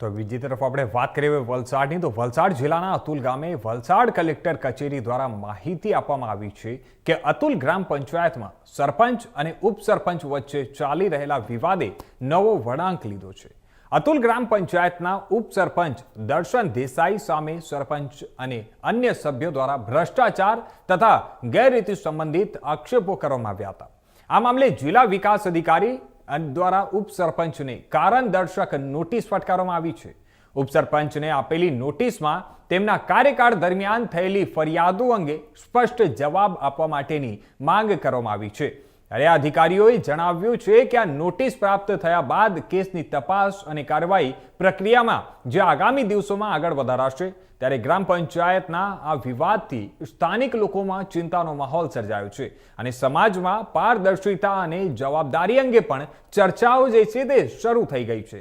તો બીજી તરફ આપણે વાત કરીએ વલસાડની, તો વલસાડ જિલ્લાના અતુલ ગામે વલસાડ કલેક્ટર કચેરી દ્વારા માહિતી આપવામાં આવી છે કે અતુલ ગ્રામ પંચાયતમાં સરપંચ અને ઉપસરપંચ વચ્ચે ચાલી રહેલા વિવાદે નવો વળાંક લીધો છે. અતુલ ગ્રામ પંચાયતના ઉપસરપંચ દર્શન દેસાઈ સામે સરપંચ અને અન્ય સભ્યો દ્વારા ભ્રષ્ટાચાર તથા ગેરરીતિ સંબંધિત આક્ષેપો કરવામાં આવ્યા હતા. આ મામલે જિલ્લા વિકાસ અધિકારી દ્વારા ઉપસરપંચને કારણ દર્શક નોટિસ ફટકારવામાં આવી છે. ઉપસરપંચને આપેલી નોટિસમાં તેમના કાર્યકાળ દરમિયાન થયેલી ફરિયાદો અંગે સ્પષ્ટ જવાબ આપવા માટેની માંગ કરવામાં આવી છે. ત્યારે અધિકારીઓએ જણાવ્યું છે કે આ નોટિસ પ્રાપ્ત થયા બાદ કેસની તપાસ અને કાર્યવાહી પ્રક્રિયામાં જે આગામી દિવસોમાં આગળ વધારાશે, ત્યારે ગ્રામ પંચાયતના આ વિવાદથી સ્થાનિક લોકોમાં ચિંતાનો માહોલ સર્જાયો છે અને સમાજમાં પારદર્શિતા અને જવાબદારી અંગે પણ ચર્ચાઓ જે છે તે શરૂ થઈ ગઈ છે.